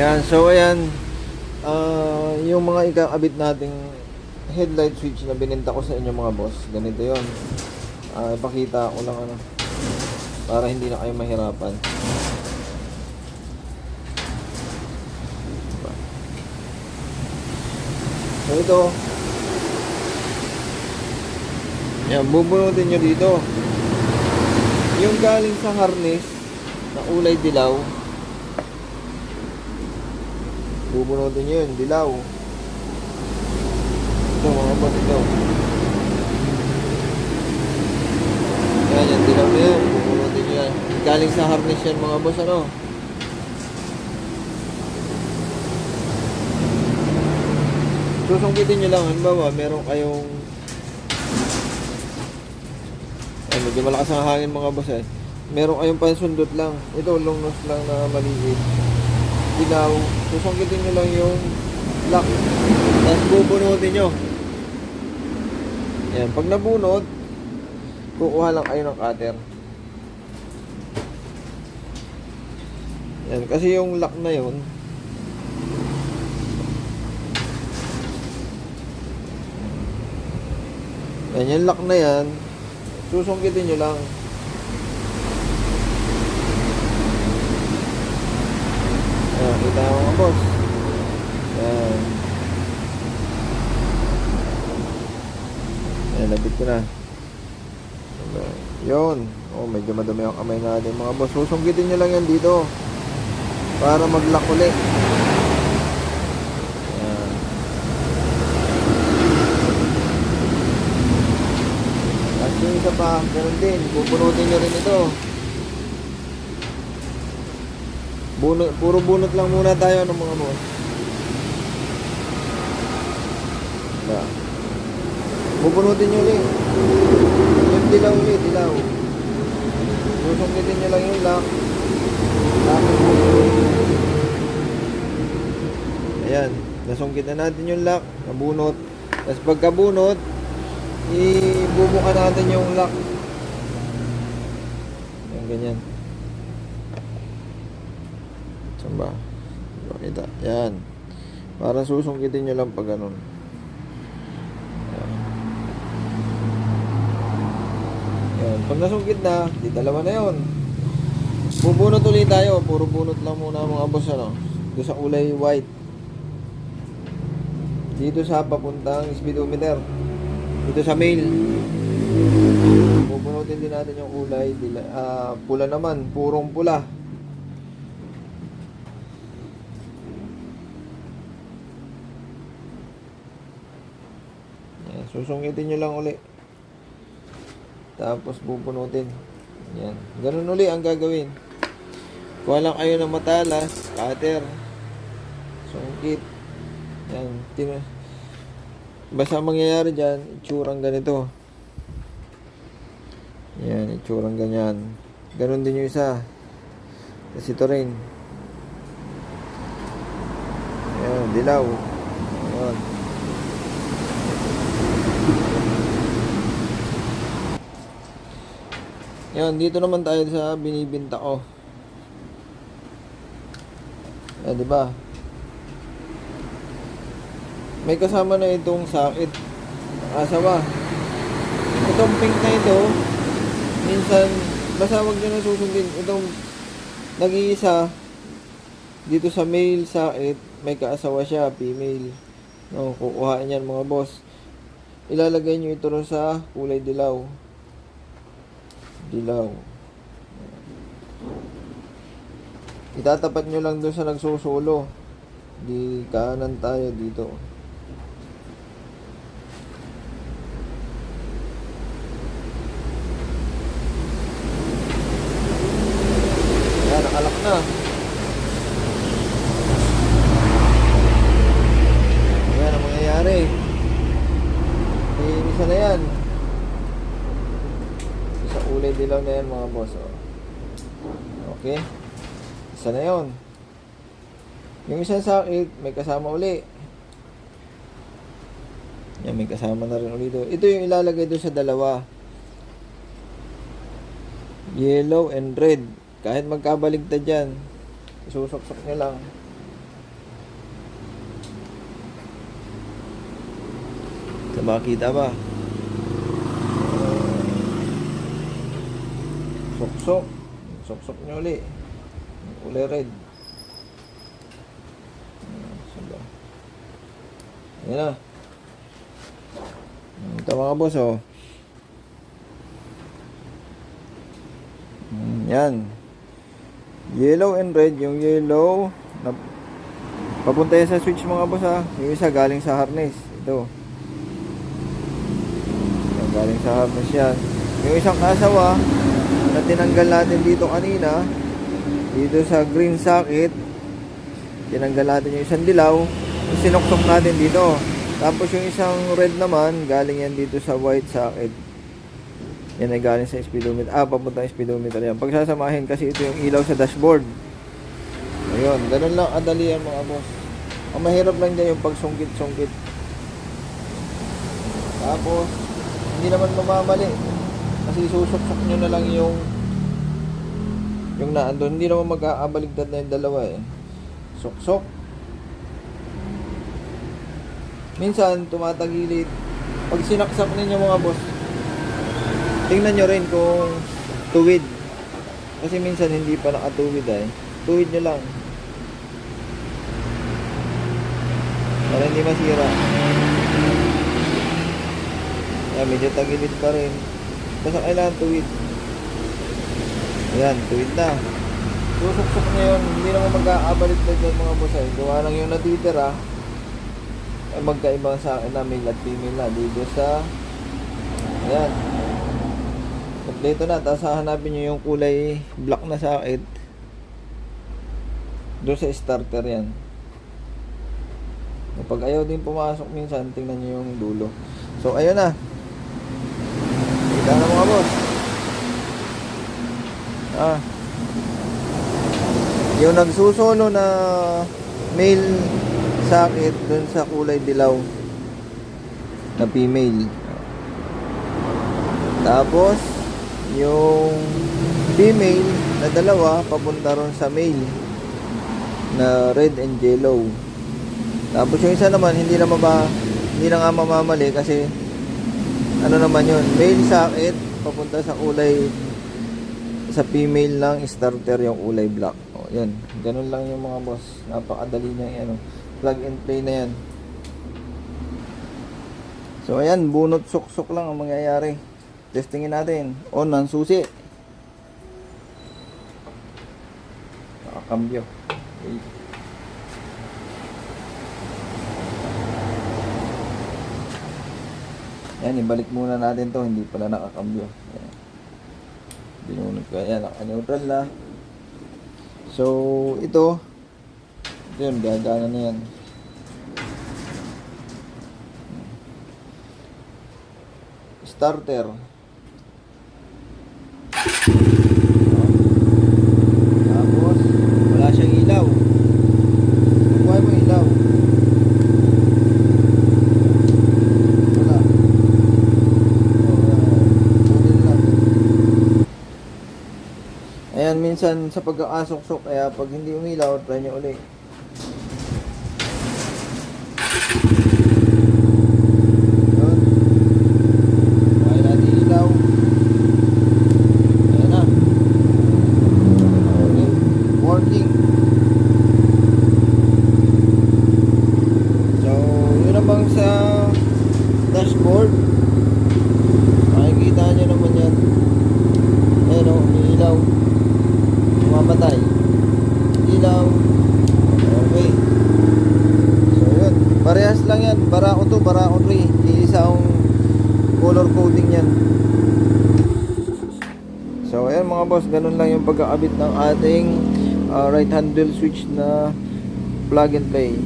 Yan, so ayan, ah, yung mga ikakabit nating headlight switch na bininta ko sa inyo mga boss, ganito yon. Ah, ipakita ko lang ano, para hindi na kayo mahirapan. So ito, yan, bubunutin nyo dito. Yung galing sa harness, na ulay dilaw, bubunutin nyo yun, dilaw. Ito mga boss, ito. Yan, yan, dilaw na yan, bubunutin nyo yan. Galing sa harness yan mga boss, ano? Susungkitin nyo lang, halimbawa, meron kayong ay, medyo malakas ang hangin mga boss eh. Meron kayong pansundot lang. Ito, long nose lang na maliit. Dilaw. Susungkitin nyo lang yung lock. Tapos bubunutin nyo. Yan. Pag nabunot, kukuha lang kayo ng cutter. Yan. Kasi yung lock na yun, yan, yung lock na yan, susungkitin nyo lang. Ayan, kita mo mga boss. Ayan. Ayan, labit ko na. Yun. Oh, medyo madami ang kamay natin mga boss. Susungkitin nyo lang yan dito. Para mag-lock ulit. At yung isa pa, ganun din. Pupunutin nyo rin ito. Bunot, puro bunot lang muna tayo ng mga boss. Diba? Pupunutin nyo ulit. Yung dilaw ulit, dilaw. Susungkitin nyo lang yung lock. Tapos Ayan, nasungkit na natin yung lock, nabunot. Tapos pagkabunot, ibubuka natin yung lock. Yan, ganyan. Saan ba? Pakita. Yan. Para susungkitin nyo lang pag ganun. Yan. Yan. Pag nasungkit na, di dalawa na yon. Bubunot ulit tayo. Puro bunot lang muna mga boss ano. Doon sa kulay white. Dito sa papuntang speedometer. Dito sa mail. Bubunutin din natin yung kulay. Dila, ah, pula naman. Purong pula. Yan, susungitin nyo lang uli. Tapos bubunutin. Yan. Ganun uli ang gagawin. Kuha lang kayo ng matalas, cutter, sungkit. Yan. Tin Basta ang mangyayari dyan, itsurang ganito. Yan, itsurang ganyan. Ganon din yung isa. Tapos ito rin. Yan, dilaw. Yan. Yan, dito naman tayo sa binibinta ko. Yan, di ba? May kasama na itong sakit. Asawa. Itong pink na ito, minsan, basta wag nyo na susundin. Itong nag-iisa, dito sa male sakit, may kaasawa siya, female. No, kukuhain yan mga boss. Ilalagay nyo ito rin sa kulay dilaw. Dilaw. Itatapat nyo lang doon sa nagsusulo. Di kanan tayo dito. Yan, nakalak na. Dalaw na yan mga boss. Oh. Okay. Isa na yon. Yung isa sa eh, may kasama uli. Yan, may kasama na rin uli doon. Ito yung ilalagay doon sa dalawa. Yellow and red. Kahit magkabaligtad dyan, susuksok nyo lang. Makita ba? Sok-sok. Sok-sok nyo uli. Uli red. Ayan na. Ito mga boss oh. Yan. Yellow and red. Yung yellow na papunta yan sa switch mga boss ha. Yung isa galing sa harness. Ito. Yan, galing sa harness yan. Yung isang kasawa na tinanggal natin dito kanina. Dito sa green socket. Tinanggal natin yung isang dilaw. Sinuksok natin dito. Tapos yung isang red naman galing yan dito sa white socket. Yan ay galing sa speedometer. Ah papunta yung speedometer yan. Pagsasamahin kasi ito yung ilaw sa dashboard. Ayun ganun lang adali yan mga boss. Ang mahirap lang dyan yung pagsungkit-sungkit. Tapos hindi naman mamamali kasi susuksak nyo na lang yung yung naandun. Hindi naman mag-aabaligtad na yung dalawa eh. Suksok. Minsan, tumatagilid. Pag sinaksak ninyo mga boss, tingnan nyo rin kung tuwid. Kasi minsan hindi pa nakatuwid eh. Tuwid nyo lang. Para hindi masira. Yan, medyo tagilid pa rin. Basta kailangan tuwid. Ayan, tuwid na. Susuksok niya yun. Hindi naman mag-aabalik na dyan mga busay. Gawa lang yung natitira. Ay magkaibang sa akin na male at female na. Dito sa... Ayan. Kompleto na. Tapos hahanapin nyo yung kulay black na sakit. Doon sa starter yan. Kapag ayaw din pumasok minsan, tingnan nyo yung dulo. So, ayun na. Kita na mga boss. Ah. Yung nagsusolo na male sakit dun sa kulay dilaw na female. Tapos yung female na dalawa papunta ron sa male na red and yellow. Tapos yung isa naman hindi na maba hindi na nga mamamali kasi ano naman yun, male sakit papunta sa kulay sa female lang starter yung kulay black. O, yan. Ganun lang yung mga boss. Napakadali niya ano. Plug and play na yan. So, ayan. Bunot suksok lang ang mangyayari. Testingin natin. On ang susi. Nakakambyo. Okay. Yan, ibalik muna natin to. Hindi pala nakakambyo. Yan. Binunod ko. Ayan, naka-neutral na. So, ito. Ito yun, gagana na yan. Starter. Tapos, wala siyang ilaw. Kukuha mo ilaw. Wala. Oh, wala. Budil lang. Ayan, minsan sa pagkakasuksok, kaya pag hindi umilaw, try nyo ulit. Yun. Okay natin ilaw. Ayan na. Okay. Working. So, yun naman sa dashboard. Makikita nyo naman yan. Ayan o, may ilaw. Mamatay. Ilaw. Okay. So, yun. Parehas lang yan. Barako 2, Barako 3. Iisa ang color coding yan. So, ayan mga boss. Ganun lang yung pagkakabit ng ating uh, right handle switch na plug and play.